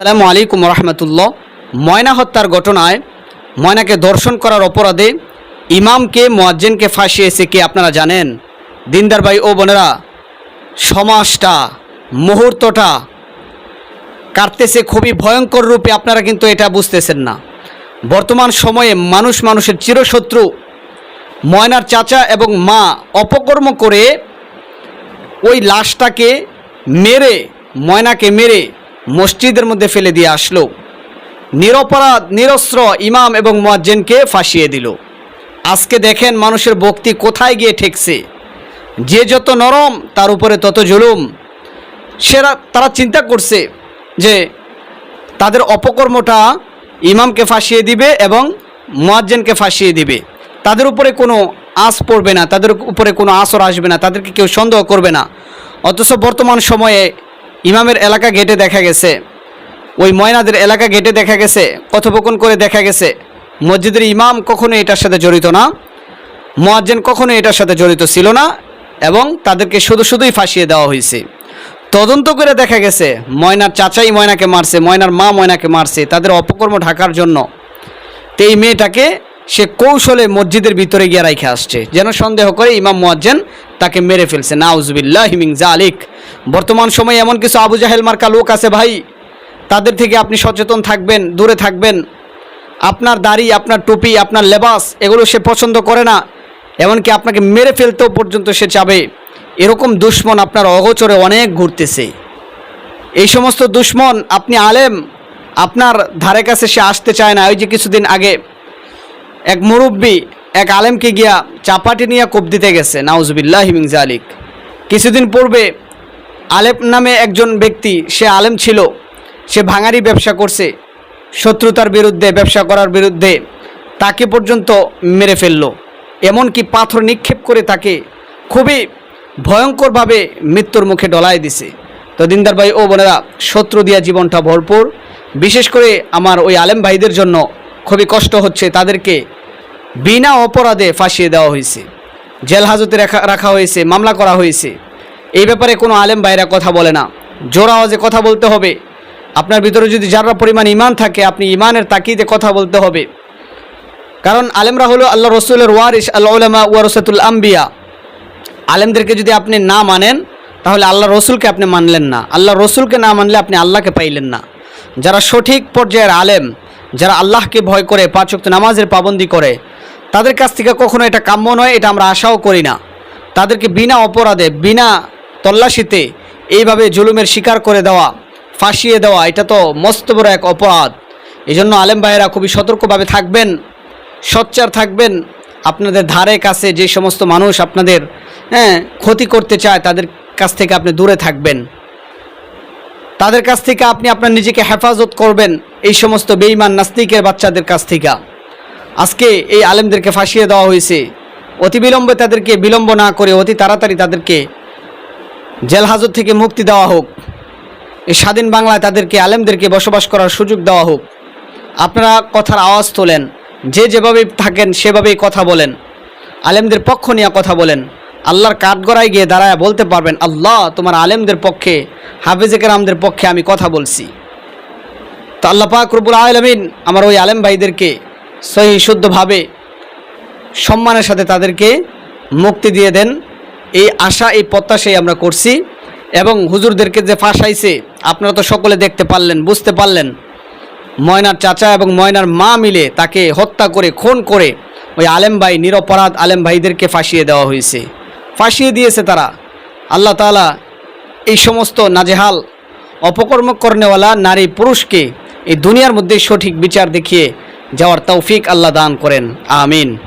আসসালামু আলাইকুম রহমতুল্লাহ। ময়না হত্যার ঘটনায় ময়নাকে দর্শন করার অপরাধে ইমামকে, মোয়াজ্জেনকে ফাঁসিয়েছে কে আপনারা জানেন? দিনদার ভাই ও বোনেরা, সমাজটা, মুহূর্তটা কাটতেছে খুবই ভয়ঙ্কর রূপে, আপনারা কিন্তু এটা বুঝতেছেন না। বর্তমান সময়ে মানুষ মানুষের চিরশত্রু। ময়নার চাচা এবং মা অপকর্ম করে ওই লাশটাকে মেরে, ময়নাকে মেরে মসজিদের মধ্যে ফেলে দিয়ে আসলো। নিরপরাধ, নিরস্ত্র ইমাম এবং মোয়াজ্জেনকে ফাঁসিয়ে দিল। আজকে দেখেন মানুষের ভক্তি কোথায় গিয়ে ঠেকছে। যে যত নরম, তার উপরে তত জুলুম। সেরা, তারা চিন্তা করছে যে তাদের অপকর্মটা ইমামকে ফাঁসিয়ে দিবে এবং মোয়াজ্জেনকে ফাঁসিয়ে দিবে। তাদের উপরে কোনো আঁচ পড়বে না, তাদের উপরে কোনো আসর আসবে না, তাদেরকে কেউ সন্দেহ করবে না। অথচ বর্তমান সময়ে ইমামের এলাকা গেটে দেখা গেছে। ওই ময়নাদের এলাকা গেটে দেখা গেছে, কথোপকথন করে দেখা গেছে। মসজিদের ইমাম কখনো এটার সাথে জড়িত না, মোয়াজ্জেন কখনো এটার সাথে জড়িত ছিল না এবং তাদেরকে শুধু শুধুই ফাঁসিয়ে দেওয়া হয়েছে। তদন্ত করে দেখা গেছে, ময়নার চাচাই ময়নাকে মারছে, ময়নার মা ময়নাকে মারছে, তাদের অপকর্ম ঢাকার জন্য। তো এই মেয়েটাকে সে কৌশলে মসজিদের ভিতরে গিয়ে রাইখে আসছে। যেন সন্দেহ করে ইমাম মোয়াজ্জেন তাকে মেরে ফেলছে। নাউজবিল্লাহ হিমিং জালিক বর্তমান সময়ে এমন কিছু আবু জাহেল মার্কা লোক আছে ভাই, তাদের থেকে আপনি সচেতন থাকবেন, দূরে থাকবেন। আপনার দাড়ি, আপনার টুপি, আপনার লেবাস, এগুলো সে পছন্দ করে না। এমনকি আপনাকে মেরে ফেলতেও পর্যন্ত সে চাবে। এরকম দুশ্মন আপনার অগোচরে অনেক ঘুরতেছে। এই সমস্ত দুশ্মন, আপনি আলেম, আপনার ধারে কাছে সে আসতে চায় না। ওই যে কিছুদিন আগে এক মুরব্বী, এক আলেমকে গিয়া চাপাটি নিয়ে কোপ দিতে গেছে। নাউজবিল্লাহ হিমিং জালিক কিছুদিন পূর্বে আলেম নামে একজন ব্যক্তি, সে আলেম ছিল, সে ভাঙারি ব্যবসা করছে, শত্রুতার বিরুদ্ধে, ব্যবসা করার বিরুদ্ধে, তাকে পর্যন্ত মেরে ফেলল। এমনকি পাথর নিক্ষেপ করে তাকে খুবই ভয়ঙ্করভাবে মৃত্যুর মুখে ডলায় দিছে। তো দিনদার ভাই ও বোনেরা, শত্রু দিয়া জীবনটা ভরপুর। বিশেষ করে আমার ওই আলেম ভাইদের জন্য খুবই কষ্ট হচ্ছে, তাদেরকে বিনা অপরাধে ফাঁসিয়ে দেওয়া হয়েছে। জেল হাজতে রাখা রাখা হয়েছে, মামলা করা হয়েছে। এই ব্যাপারে কোনো আলেম ভাইরা কথা বলে না। জোর আওয়াজে কথা বলতে হবে। আপনার ভিতরে যদি যারা পরিমাণ ইমান থাকে, আপনি ইমানের তাকিদে কথা বলতে হবে। কারণ আলেমরা হলো আল্লাহ রসুলের ওয়ারিস আল্লাহ উলামা ওয়ারসাতুল আম্বিয়া। আলেমদেরকে যদি আপনি না মানেন, তাহলে আল্লাহ রসুলকে আপনি মানলেন না। আল্লাহ রসুলকে না মানলে আপনি আল্লাহকে পাইলেন না। যারা সঠিক পর্যায়ের আলেম, যারা আল্লাহকে ভয় করে, পাঁচক্ত নামাজের পাবন্দি করে, তাদের কাছ থেকে কখনো এটা কাম্য নয়, এটা আমরা আশাও করি না। তাদেরকে বিনা অপরাধে, বিনা তল্লাশিতে এইভাবে জুলুমের শিকার করে দেওয়া, ফাঁসিয়ে দেওয়া, এটা তো মস্ত বড় এক অপরাধ। এই জন্য আলেম ভাইয়েরা খুবই সতর্কভাবে থাকবেন, সচ্চার থাকবেন। আপনাদের ধারে কাছে যে সমস্ত মানুষ আপনাদের হ্যাঁ ক্ষতি করতে চায়, তাদের কাছ থেকে আপনি দূরে থাকবেন। তাদের কাছ থেকে আপনি আপনার নিজেকে হেফাজত করবেন, এই সমস্ত বেইমান নাস্তিকের বাচ্চাদের কাছ থেকে। আজকে এই আলেমদেরকে ফাঁসিয়ে দেওয়া হয়েছে। অতি বিলম্বে তাদেরকে বিলম্ব না করে অতি তাড়াতাড়ি তাদেরকে জেল হাজত থেকে মুক্তি দেওয়া হোক। এই স্বাধীন বাংলায় তাদেরকে, আলেমদেরকে বসবাস করার সুযোগ দেওয়া হোক। আপনারা কথার আওয়াজ তোলেন। যে যেভাবে থাকেন, সেভাবেই কথা বলেন। আলেমদের পক্ষ নিয়ে কথা বলেন। আল্লাহর কাঠগড়ায় গিয়ে দাঁড়ায় বলতে পারবেন, আল্লাহ, তোমার আলেমদের পক্ষে, হাফিজে কেরামদের পক্ষে আমি কথা বলছি। তো আল্লাহ পাক রব্বুল আলমিন আমার ওই আলেম ভাইদেরকে সহি, শুদ্ধভাবে সম্মানের সাথে তাদেরকে মুক্তি দিয়ে দেন। এই আশা, এই প্রত্যাশাই আমরা করছি। এবং হুজুরদেরকে যে ফাঁসাইছে, আপনারা তো সকলে দেখতে পারলেন, বুঝতে পারলেন। ময়নার চাচা এবং ময়নার মা মিলে তাকে হত্যা করে, খুন করে ওই আলেম ভাই, নিরপরাধ আলেম ভাইদেরকে ফাঁসিয়ে দেওয়া হয়েছে। ফাঁসিয়ে দিয়েছে তারা। আল্লাহ তালা এই সমস্ত নাজেহাল অপকর্ম করনেওয়ালা নারী পুরুষকে এই দুনিয়ার মধ্যে সঠিক বিচার দেখিয়ে যাওয়ার তৌফিক আল্লাহ দান করেন। আমিন।